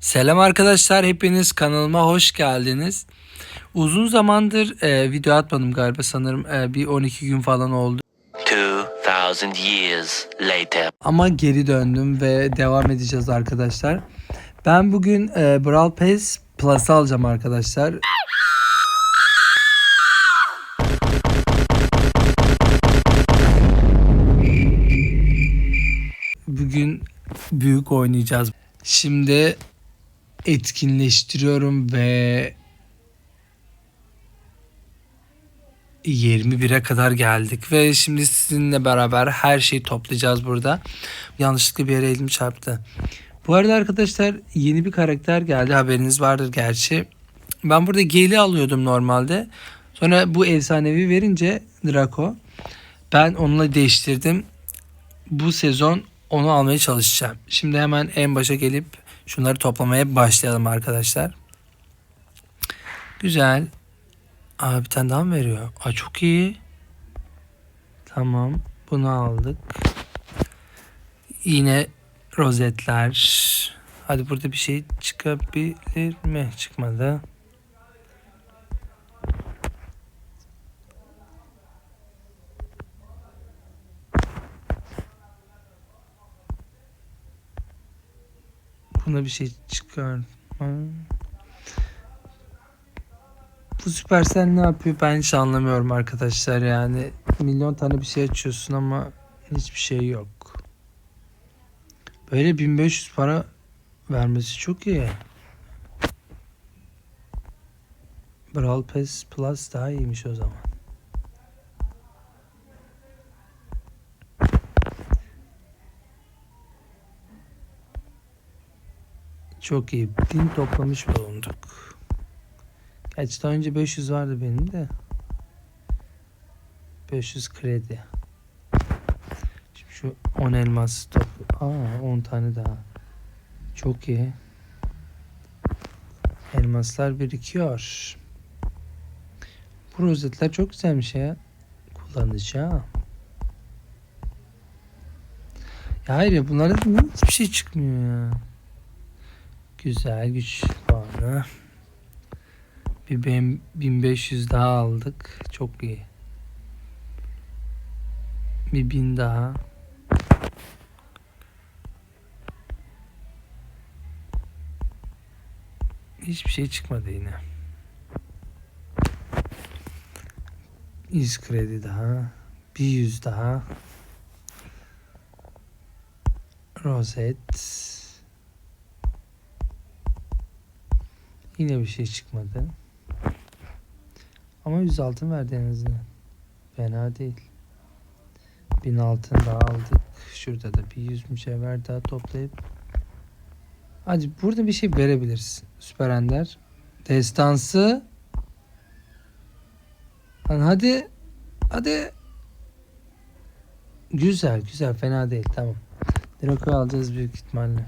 Selam arkadaşlar, hepiniz kanalıma hoş geldiniz. Uzun zamandır e, video atmadım galiba sanırım e, bir 12 gün falan oldu. 2,000 years later. Ama geri döndüm ve devam edeceğiz arkadaşlar. Ben bugün e, Brawl Pass Plus alacağım arkadaşlar. Bugün büyük oynayacağız. Şimdi etkinleştiriyorum ve 21'e kadar geldik ve şimdi sizinle beraber her şeyi toplayacağız burada. Yanlışlıkla bir yere elim çarptı. Bu arada arkadaşlar yeni bir karakter geldi haberiniz vardır gerçi. Ben burada Gale'i alıyordum normalde. Sonra bu efsanevi verince Draco ben onunla değiştirdim. Bu sezon onu almaya çalışacağım. Şimdi hemen en başa gelip şunları toplamaya başlayalım arkadaşlar. Güzel. Aa bir tane daha mı veriyor? Aa çok iyi. Tamam. Bunu aldık. Yine rozetler. Hadi burada bir şey çıkabilir mi? Çıkmadı. Buna bir şey çıkar. Bu Supercell ne yapıyor ben hiç anlamıyorum arkadaşlar yani. Milyon tane bir şey açıyorsun ama hiçbir şey yok. Böyle 1500 para vermesi çok iyi. Brawl Pass Plus daha iyiymiş o zaman. Çok iyi. Bin toplamış bulunduk. Gerçi daha önce 500 vardı benim de. 500 kredi. Şimdi şu 10 elmas top. Aa 10 tane daha. Çok iyi. Elmaslar birikiyor. Bu rozetler çok güzelmiş ya. Kullanacağım. Ya hayır ya bunlarda niye hiçbir şey çıkmıyor ya. Güzel güç puanı. Bir ben 1500 daha aldık. Çok iyi. Bir bin daha. Hiçbir şey çıkmadı yine. 100 kredi daha. Bir yüz daha. Rozet. Yine bir şey çıkmadı. Ama 100 altın verdi en azından. Fena değil. 1000 altın daha aldık. Şurada da bir 100 mücevher daha toplayıp Hadi burada bir şey verebiliriz. Süper Ender. Destansı. Lan hadi. Hadi. Güzel güzel fena değil tamam. Draco alacağız büyük ihtimalle.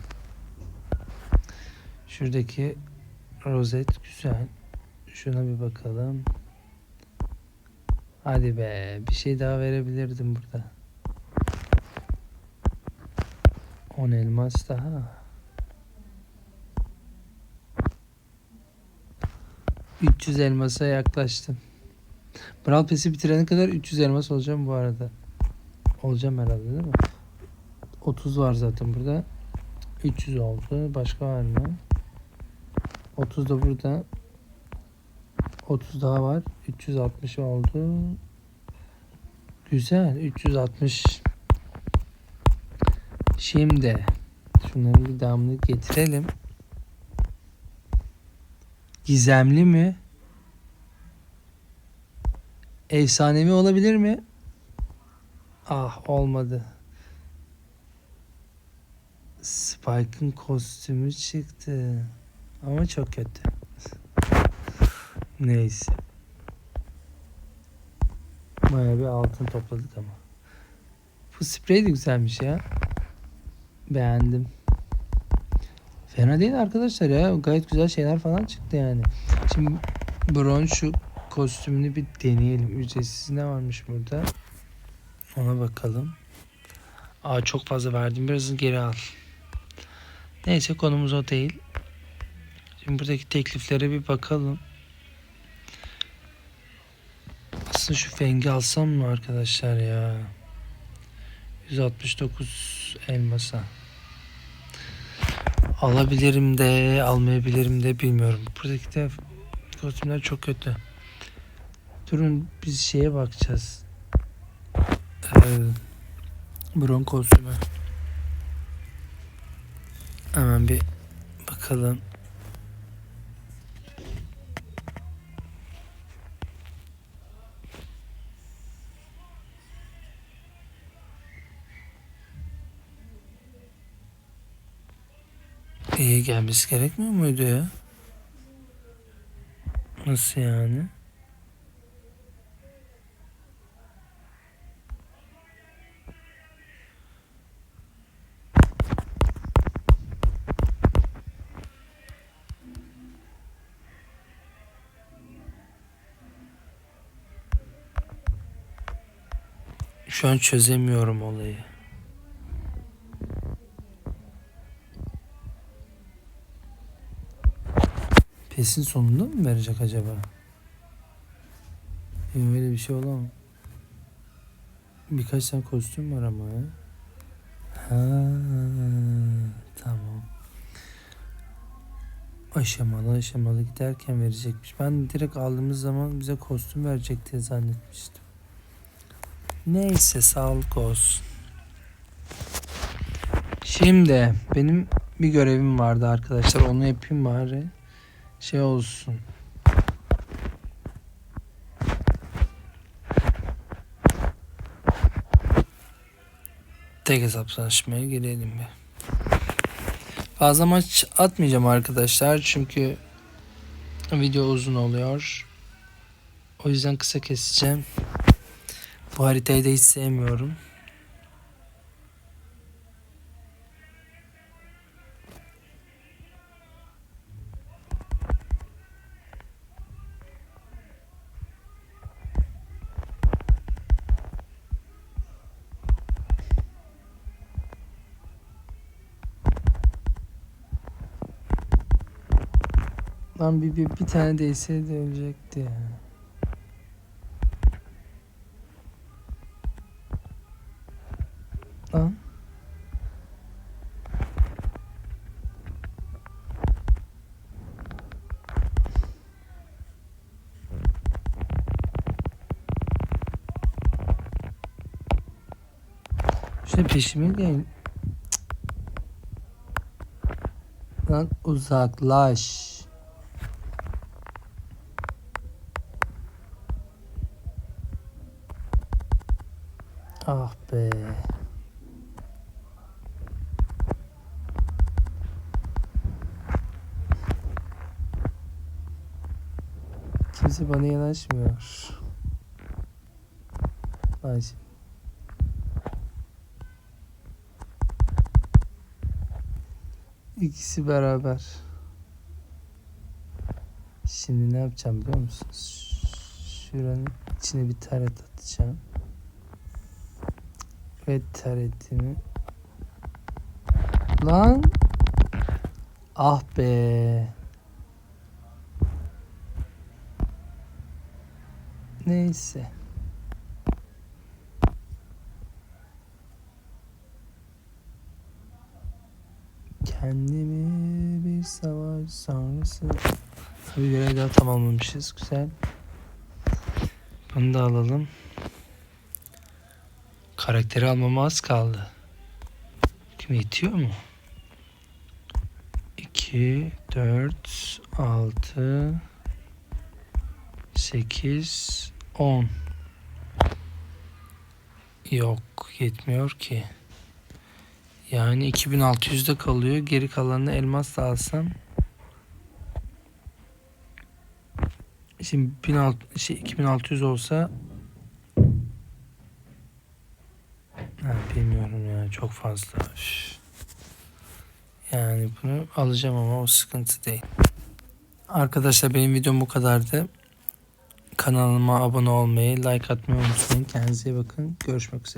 Şuradaki rozet güzel. Şuna bir bakalım. Hadi be bir şey daha verebilirdim burada. 10 elmas daha. 300 elmasa yaklaştım. Brawl Pass'i bitirene kadar 300 elmas olacağım bu arada. Olacağım herhalde değil mi? 30 var zaten burada. 300 oldu. Başka var mı? 30 da burada. 30 daha var. 360 oldu. Güzel. 360. Şimdi şunların bir damını getirelim. Gizemli mi? Efsanevi olabilir mi? Ah olmadı. Spike'ın kostümü çıktı. Ama çok kötü. Neyse. Baya bir altın topladık ama. Bu sprey de güzelmiş ya. Beğendim. Fena değil arkadaşlar ya. Gayet güzel şeyler falan çıktı yani. Şimdi Bron şu kostümünü bir deneyelim. Ücretsiz ne varmış burada? Ona bakalım. Aa çok fazla verdim. Birazını geri al. Neyse konumuz o değil. Şimdi buradaki tekliflere bir bakalım. Aslında şu fengi alsam mı arkadaşlar ya? 169 elmasa. Alabilirim de almayabilirim de bilmiyorum. Buradaki de kostümler çok kötü. Durun biz şeye bakacağız. Ee, Bron kostümü. Hemen bir bakalım. İyi gelmesi gerekmiyor muydu ya? Nasıl yani? Şu an çözemiyorum olayı. Pesin sonunda mı verecek acaba? Ya öyle bir şey olamam. Birkaç tane kostüm var ama ya. Ha, tamam. Aşamalı aşamalı giderken verecekmiş. Ben direkt aldığımız zaman bize kostüm verecek diye zannetmiştim. Neyse sağlık olsun. Şimdi benim bir görevim vardı arkadaşlar. Onu yapayım bari. Şey olsun. Tek hesaplaşmaya girelim bir. Fazla maç atmayacağım arkadaşlar çünkü video uzun oluyor. O yüzden kısa keseceğim. Bu haritayı da hiç sevmiyorum. Lan bir, bir, bir tane değseydi ölecekti ya. Lan. İşte peşime değil. Lan uzaklaş. Ah be. Kimse bana yanaşmıyor. Ay. İkisi beraber. Şimdi ne yapacağım biliyor musunuz? Şuranın içine bir taret atacağım. Ve taretimi... Lan! Ah be! Neyse. Kendimi bir savaş sonrası... Bir görev daha tamamlamışız. Güzel. Bunu da alalım. Karakteri almama az kaldı. Kim yetiyor mu? 2, 4, 6, 8, 10. Yok yetmiyor ki. Yani 2600'de kalıyor. Geri kalanını elmas da alsam. Şimdi 1600, şey, 2600 olsa bilmiyorum ya çok fazla. Üf. Yani bunu alacağım ama o sıkıntı değil. Arkadaşlar benim videom bu kadardı. Kanalıma abone olmayı, like atmayı unutmayın. Kendinize iyi bakın. Görüşmek üzere.